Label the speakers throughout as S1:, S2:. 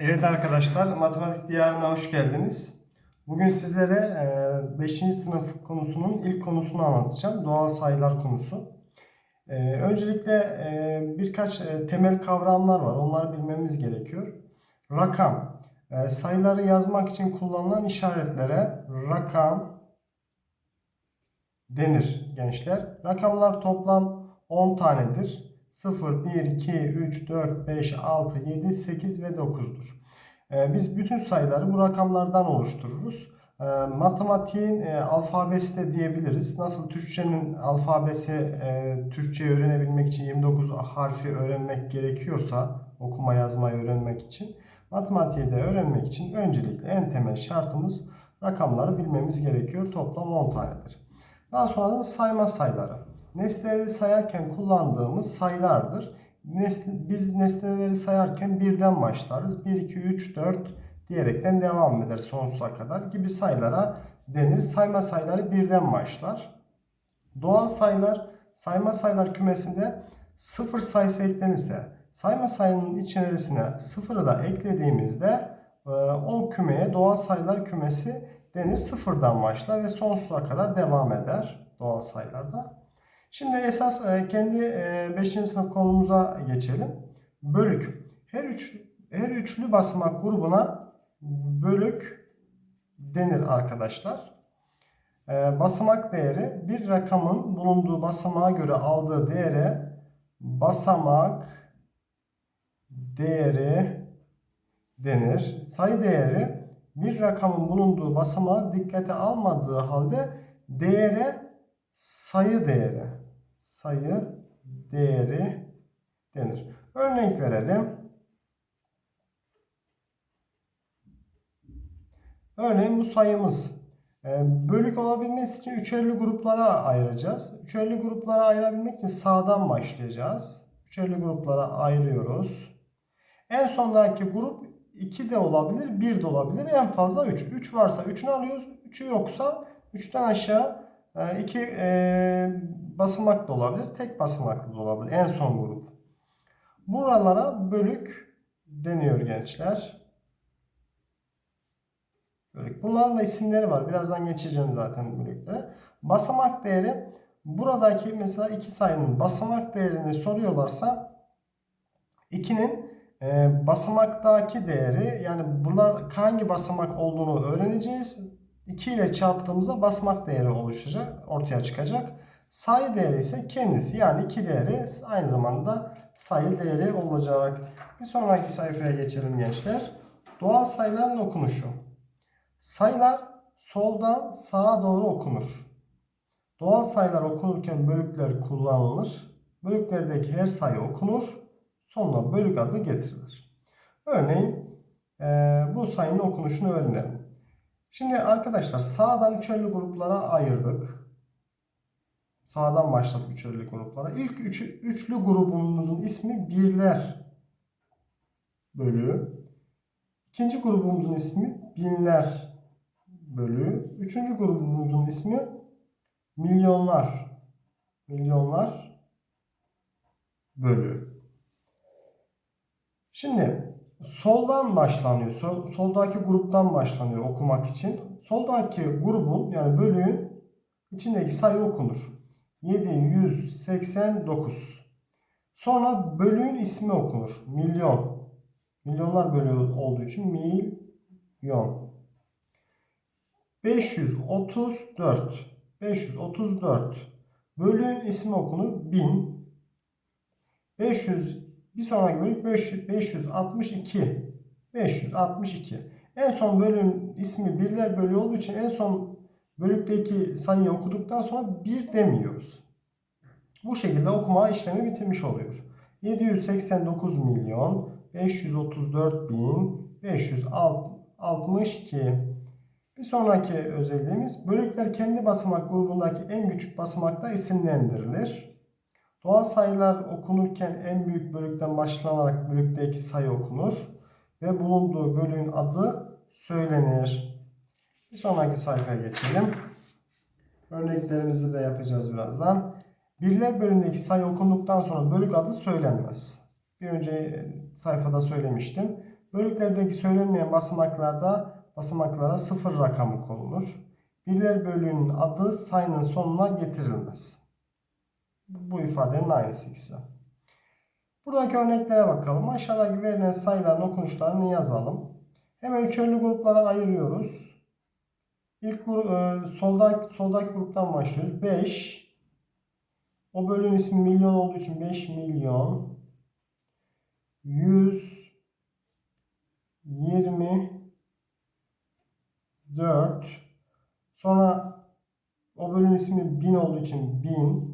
S1: Evet arkadaşlar, matematik diyarına hoş geldiniz. Bugün sizlere 5. sınıf konusunun ilk konusunu anlatacağım. Doğal sayılar konusu. E, Öncelikle e, birkaç e, temel kavramlar var. Onları bilmemiz gerekiyor. Rakam, e, sayıları yazmak için kullanılan işaretlere rakam denir gençler. Rakamlar toplam 10 tanedir. 0, 1, 2, 3, 4, 5, 6, 7, 8 ve 9'dur. Ee, Biz bütün sayıları bu rakamlardan oluştururuz. Ee, Matematiğin e, alfabesi de diyebiliriz. Nasıl Türkçenin alfabesi e, Türkçeyi öğrenebilmek için 29 harfi öğrenmek gerekiyorsa okuma yazmayı öğrenmek için matematiği de öğrenmek için öncelikle en temel şartımız rakamları bilmemiz gerekiyor. Toplam 10 tanedir. Daha sonra da sayma sayıları. Nesneleri sayarken kullandığımız sayılardır. Nesne, biz nesneleri sayarken birden başlarız. 1, 2, 3, 4 diyerekten devam eder sonsuza kadar gibi sayılara denir. Sayma sayıları birden başlar. Doğal sayılar sayma sayılar kümesinde sıfır sayısı eklenirse sayma sayının içerisine sıfırı da eklediğimizde e, o kümeye doğal sayılar kümesi denir. Sıfırdan başlar ve sonsuza kadar devam eder doğal sayılarda. Şimdi esas e, kendi 5. sınıf konumuza geçelim. Bölük. Her üç her üçlü basamak grubuna bölük denir arkadaşlar. E, Basamak değeri bir rakamın bulunduğu basamağa göre aldığı değere basamak değeri denir. Sayı değeri bir rakamın bulunduğu basamağı dikkate almadığı halde değere sayı değeri sayı değeri denir. Örnek verelim. Örneğin bu sayımız e, bölük olabilmesi için üçerli gruplara ayıracağız. Üçerli gruplara ayırabilmek için sağdan başlayacağız. Üçerli gruplara ayırıyoruz. En sondaki grup 2 de olabilir, 1 de olabilir. En fazla 3. 3 varsa 3'ünü alıyoruz. 3'ü yoksa 3'ten aşağı 2 e, basamaklı olabilir, tek basamaklı da olabilir. En son grup. Buralara bölük deniyor gençler. Bölük. Bunların da isimleri var. Birazdan geçeceğim zaten bölüklere. Basamak değeri buradaki mesela iki sayının basamak değerini soruyorlarsa 2'nin e, basamaktaki değeri yani bunlar hangi basamak olduğunu öğreneceğiz. 2 ile çarptığımızda basamak değeri oluşacak, ortaya çıkacak. Sayı değeri ise kendisi yani 2 değeri aynı zamanda sayı değeri olacak. Bir sonraki sayfaya geçelim gençler. Doğal sayıların okunuşu. Sayılar soldan sağa doğru okunur. Doğal sayılar okunurken bölükler kullanılır. Bölüklerdeki her sayı okunur. Sonuna bölük adı getirilir. Örneğin bu sayının okunuşunu öğrenelim. Şimdi arkadaşlar sağdan üçerli gruplara ayırdık. Sağdan başladık üçerli gruplara. İlk üç, üçlü grubumuzun ismi birler bölü. İkinci grubumuzun ismi binler bölü. Üçüncü grubumuzun ismi milyonlar. Milyonlar bölü. Şimdi soldan başlanıyor. Sol, soldaki gruptan başlanıyor okumak için. Soldaki grubun yani bölüğün içindeki sayı okunur. 789. Sonra bölüğün ismi okunur. Milyon. Milyonlar bölüğü olduğu için milyon. 534. 534. Bölüğün ismi okunur. 1000. 500 bir sonraki bölük 562. 562. En son bölüm ismi birler bölüğü olduğu için en son bölükteki sayıyı okuduktan sonra bir demiyoruz. Bu şekilde okuma işlemi bitirmiş oluyor. 789 milyon 534 bin 562. Bir sonraki özelliğimiz bölükler kendi basamak grubundaki en küçük basamakta isimlendirilir. Doğal sayılar okunurken en büyük bölükten başlanarak bölükteki sayı okunur ve bulunduğu bölüğün adı söylenir. Bir sonraki sayfaya geçelim. Örneklerimizi de yapacağız birazdan. Birler bölümündeki sayı okunduktan sonra bölük adı söylenmez. Bir önce sayfada söylemiştim. Bölüklerdeki söylenmeyen basamaklarda basamaklara sıfır rakamı konulur. Birler bölüğünün adı sayının sonuna getirilmez. Bu ifadenin aynısı ikisi. Buradaki örneklere bakalım. Aşağıdaki verilen sayıların okunuşlarını yazalım. Hemen üçerli gruplara ayırıyoruz. İlk e, soldaki, soldaki gruptan başlıyoruz. 5. O bölünün ismi milyon olduğu için 5 milyon. 100 24 Sonra o bölünün ismi 1000 olduğu için 1000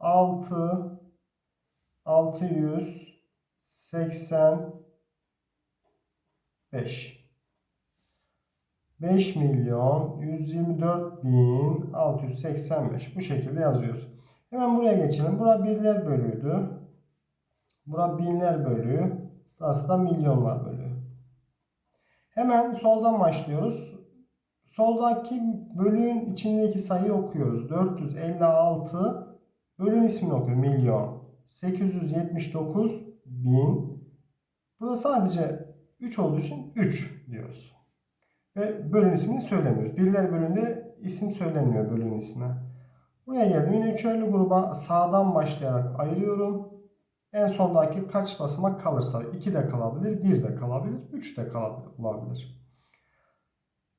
S1: 6 685 5 milyon 124 bin 685 bu şekilde yazıyoruz. Hemen buraya geçelim. Bura birler bölüydü. Bura binler bölüğü. Burası da milyonlar bölüğü. Hemen soldan başlıyoruz. Soldaki bölüğün içindeki sayıyı okuyoruz. 456 bölüğün ismini okuyoruz. Milyon. 879 bin. Burada sadece 3 olduğu için 3 diyoruz. Ve bölüm ismini söylemiyoruz. Birler bölümünde isim söylenmiyor bölüm ismi. Buraya geldim. Yine üçerli gruba sağdan başlayarak ayırıyorum. En sondaki kaç basamak kalırsa 2 de kalabilir, 1 de kalabilir, 3 de kalabilir.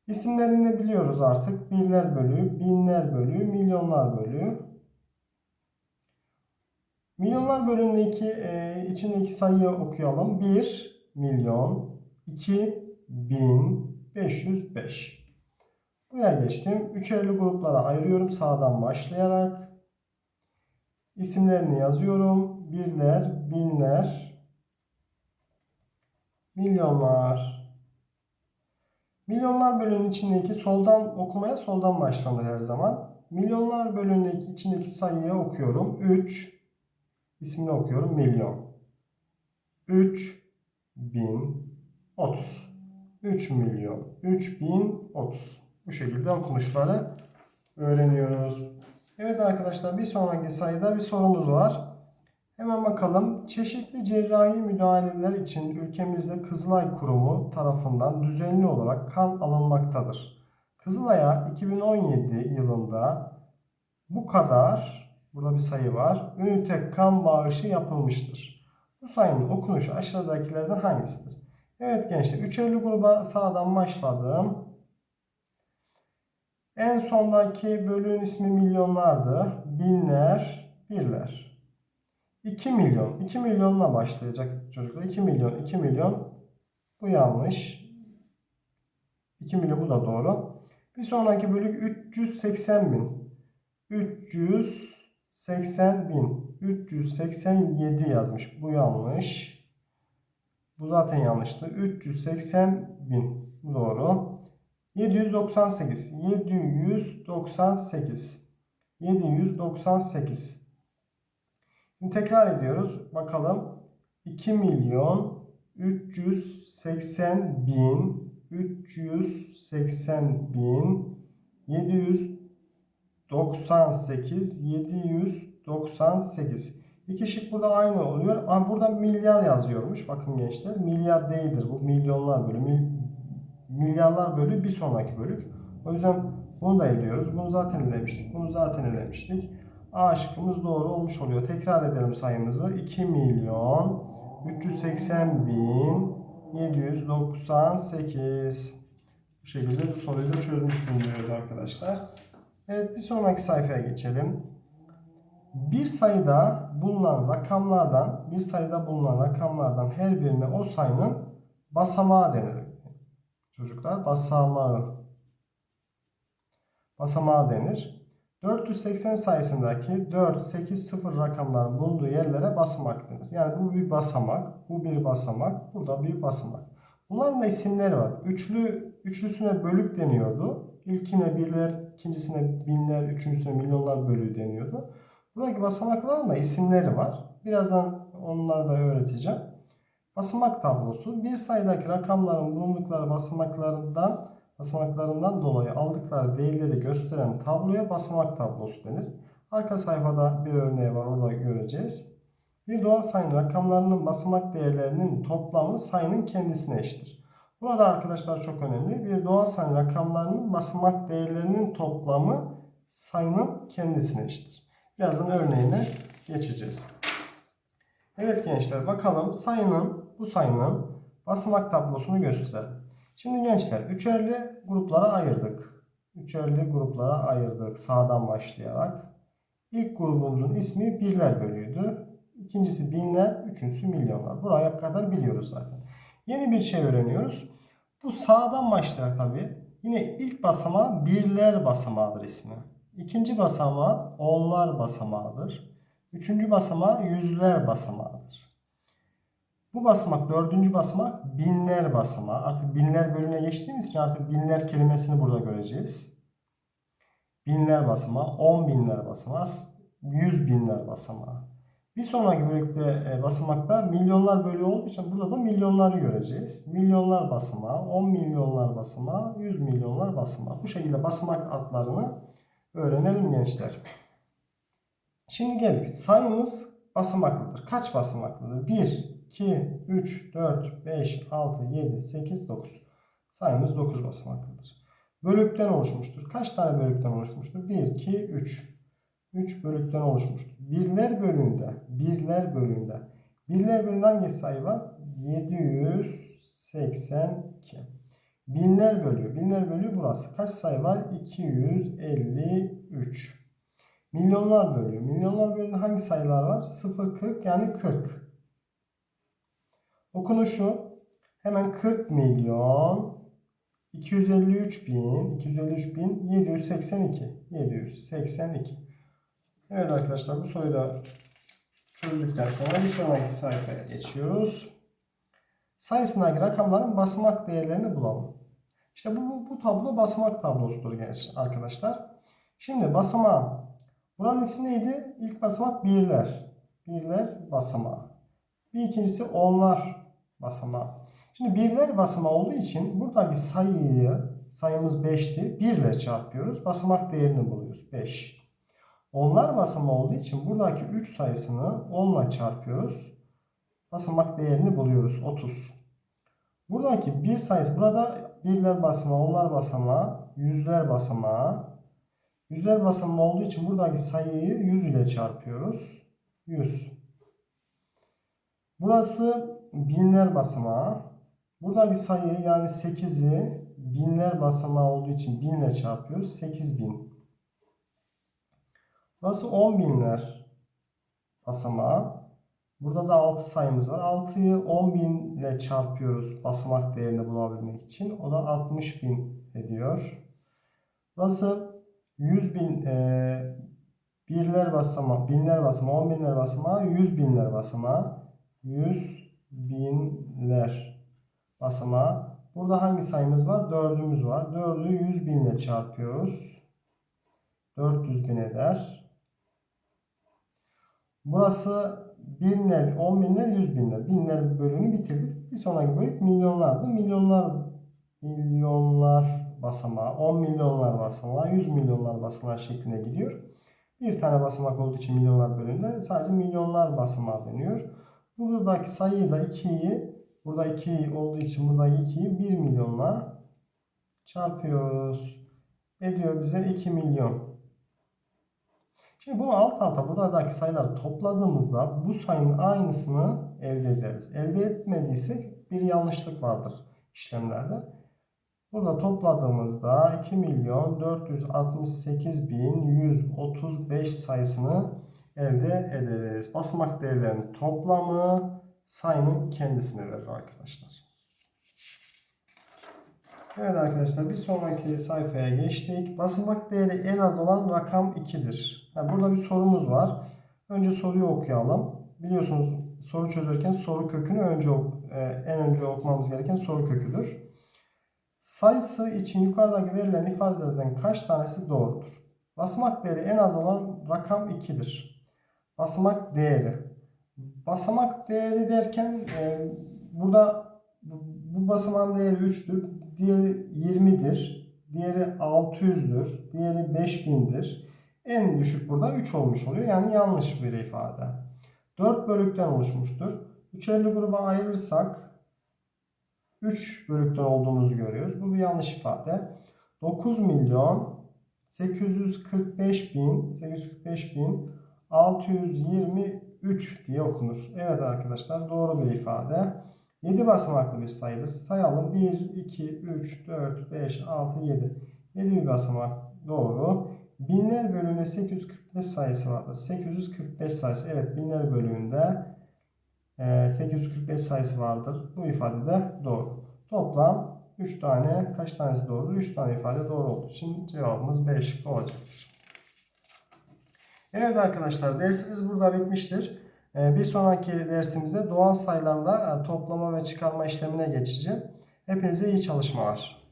S1: İsimlerini biliyoruz artık. Birler bölüğü, binler bölüğü, milyonlar bölüğü. Milyonlar bölümündeki e, içindeki sayıyı okuyalım. 1 milyon, 2 bin, 505. Buraya geçtim. Üçerli gruplara ayırıyorum sağdan başlayarak. İsimlerini yazıyorum. Birler, binler, milyonlar. Milyonlar bölümünün içindeki soldan okumaya soldan başlanır her zaman. Milyonlar bölümündeki içindeki sayıyı okuyorum. 3 ismini okuyorum. Milyon. 3 bin 30. 3 milyon 3030. Bu şekilde okunuşları öğreniyoruz. Evet arkadaşlar bir sonraki sayıda bir sorumuz var. Hemen bakalım. Çeşitli cerrahi müdahaleler için ülkemizde Kızılay Kurumu tarafından düzenli olarak kan alınmaktadır. Kızılay'a 2017 yılında bu kadar, burada bir sayı var, ünite kan bağışı yapılmıştır. Bu sayının okunuşu aşağıdakilerden hangisidir? Evet gençler, üçerli gruba sağdan başladım. En sondaki bölüğün ismi milyonlardı. Binler, birler. 2 milyon. 2 milyonla başlayacak çocuklar. 2 milyon, 2 milyon. Bu yanlış. 2 milyon bu da doğru. Bir sonraki bölük 380 bin. 380 bin. 387 yazmış. Bu yanlış. Bu zaten yanlıştı. 380 bin. Doğru. 798. 798. 798. Şimdi tekrar ediyoruz. Bakalım. 2 milyon 380 bin 380 bin 798 798 İki şık burada aynı oluyor. Ama burada milyar yazıyormuş. Bakın gençler. Milyar değildir. Bu milyonlar bölü. Mil, milyarlar bölü bir sonraki bölük. O yüzden bunu da eliyoruz. Bunu zaten elemiştik. Bunu zaten elemiştik. A şıkkımız doğru olmuş oluyor. Tekrar edelim sayımızı. 2 milyon 380 bin 798 Bu şekilde bu soruyu da çözmüş bulunuyoruz arkadaşlar. Evet bir sonraki sayfaya geçelim. Bir sayıda bulunan rakamlardan bir sayıda bulunan rakamlardan her birine o sayının basamağı denir. Çocuklar basamağı basamağı denir. 480 sayısındaki 4, 8, 0 rakamların bulunduğu yerlere basamak denir. Yani bu bir basamak, bu bir basamak, burada bir basamak. Bunların da isimleri var. Üçlü, üçlüsüne bölük deniyordu. İlkine birler, ikincisine binler, üçüncüsüne milyonlar bölüğü deniyordu. Buradaki basamakların da isimleri var. Birazdan onları da öğreteceğim. Basamak tablosu bir sayıdaki rakamların bulundukları basamaklarından basamaklarından dolayı aldıkları değerleri gösteren tabloya basamak tablosu denir. Arka sayfada bir örneği var orada göreceğiz. Bir doğal sayının rakamlarının basamak değerlerinin toplamı sayının kendisine eşittir. Burada arkadaşlar çok önemli. Bir doğal sayının rakamlarının basamak değerlerinin toplamı sayının kendisine eşittir. Birazdan örneğine geçeceğiz. Evet gençler bakalım sayının bu sayının basamak tablosunu gösterelim. Şimdi gençler üçerli gruplara ayırdık. Üçerli gruplara ayırdık sağdan başlayarak. İlk grubumuzun ismi birler bölüydü. İkincisi binler, üçüncüsü milyonlar. Buraya kadar biliyoruz zaten. Yeni bir şey öğreniyoruz. Bu sağdan başlayarak tabi. Yine ilk basamağı birler basamağıdır ismi. İkinci basamağı onlar basamağıdır. Üçüncü basamağı yüzler basamağıdır. Bu basamak dördüncü basamak binler basamağı. Artık binler bölümüne geçtiğimiz için artık binler kelimesini burada göreceğiz. Binler basamağı, on binler basamağı, yüz binler basamağı. Bir sonraki bölükte e, basamakta milyonlar bölüğü olduğu için burada da milyonları göreceğiz. Milyonlar basamağı, 10 milyonlar basamağı, 100 milyonlar basamağı. Bu şekilde basamak adlarını öğrenelim gençler. Şimdi geldik. Sayımız basamaklıdır. Kaç basamaklıdır? 1, 2, 3, 4, 5, 6, 7, 8, 9. Sayımız 9 basamaklıdır. Bölükten oluşmuştur. Kaç tane bölükten oluşmuştur? 1, 2, 3. 3 bölükten oluşmuştur. Birler bölümünde, birler bölümünde. Birler bölümünde hangi sayı var? 782. Binler bölüyor. Binler bölüyor burası. Kaç sayı var? 253. Milyonlar bölüyor. Milyonlar bölümünde hangi sayılar var? 0, 40 yani 40. Okunuşu hemen 40 milyon 253 bin 253 bin 782 782 Evet arkadaşlar bu soruyu da çözdükten sonra bir sonraki sayfaya geçiyoruz. Sayısındaki rakamların basamak değerlerini bulalım. İşte bu, bu, bu tablo basamak tablosudur genç arkadaşlar. Şimdi basamağı. Buranın ismi neydi? İlk basamak birler. Birler basamağı. Bir ikincisi onlar basamağı. Şimdi birler basamağı olduğu için buradaki sayıyı sayımız 5'ti. 1 ile çarpıyoruz. Basamak değerini buluyoruz. 5. Onlar basamağı olduğu için buradaki 3 sayısını 10 ile çarpıyoruz. Basamak değerini buluyoruz. 30. Buradaki 1 sayısı burada birler basamağı, onlar basamağı, yüzler basamağı. Yüzler basamağı olduğu için buradaki sayıyı 100 ile çarpıyoruz. 100. Burası binler basamağı. Buradaki sayı yani 8'i binler basamağı olduğu için 1000 ile çarpıyoruz. 8000. Burası 10 binler basamağı. Burada da 6 sayımız var. 6'yı 10 bin ile çarpıyoruz basamak değerini bulabilmek için. O da 60 bin ediyor. Burası 100 bin e, birler basamağı, binler basamağı, 10 binler basamağı, 100 binler basamağı. 100 binler basamağı. Burada hangi sayımız var? 4'ümüz var. 4'ü 100 bin ile çarpıyoruz. 400 bin eder. Burası binler, on binler, yüz binler. Binler bölümünü bitirdik. Bir sonraki bölük milyonlardı. Milyonlar, milyonlar basamağı, 10 milyonlar basamağı, 100 milyonlar basamağı şeklinde gidiyor. Bir tane basamak olduğu için milyonlar bölümünde sadece milyonlar basamağı deniyor. Buradaki sayıyı da 2'yi, burada 2 olduğu için burada 2'yi 1 milyonla çarpıyoruz. Ediyor bize 2 milyon. Şimdi bunu alt alta buradaki sayıları topladığımızda bu sayının aynısını elde ederiz. Elde etmediysek bir yanlışlık vardır işlemlerde. Burada topladığımızda 2 milyon 468 bin 135 sayısını elde ederiz. Basamak değerlerinin toplamı sayının kendisine verir arkadaşlar. Evet arkadaşlar bir sonraki sayfaya geçtik. Basamak değeri en az olan rakam 2'dir. Yani burada bir sorumuz var. Önce soruyu okuyalım. Biliyorsunuz soru çözerken soru kökünü önce e, en önce okumamız gereken soru köküdür. Sayısı için yukarıdaki verilen ifadelerden kaç tanesi doğrudur? Basamak değeri en az olan rakam 2'dir. Basamak değeri. Basamak değeri derken e, burada bu basamağın değeri 3'tür. Diğeri 20'dir. Diğeri 600'dür. Diğeri 5000'dir. En düşük burada 3 olmuş oluyor. Yani yanlış bir ifade. 4 bölükten oluşmuştur. 3 50 gruba ayırırsak 3 bölükten olduğumuzu görüyoruz. Bu bir yanlış ifade. 9 milyon 845 bin 845 bin 623 diye okunur. Evet arkadaşlar doğru bir ifade. 7 basamaklı bir sayıdır. Sayalım. 1, 2, 3, 4, 5, 6, 7. 7 bir basamak doğru. Binler bölüğünde 845 sayısı vardır. 845 sayısı evet binler bölüğünde e, 845 sayısı vardır. Bu ifade de doğru. Toplam 3 tane kaç tanesi doğru? 3 tane ifade doğru olduğu için cevabımız B olacaktır. Evet arkadaşlar dersimiz burada bitmiştir. E, Bir sonraki dersimizde doğal sayılarla e, toplama ve çıkarma işlemine geçeceğim. Hepinize iyi çalışmalar.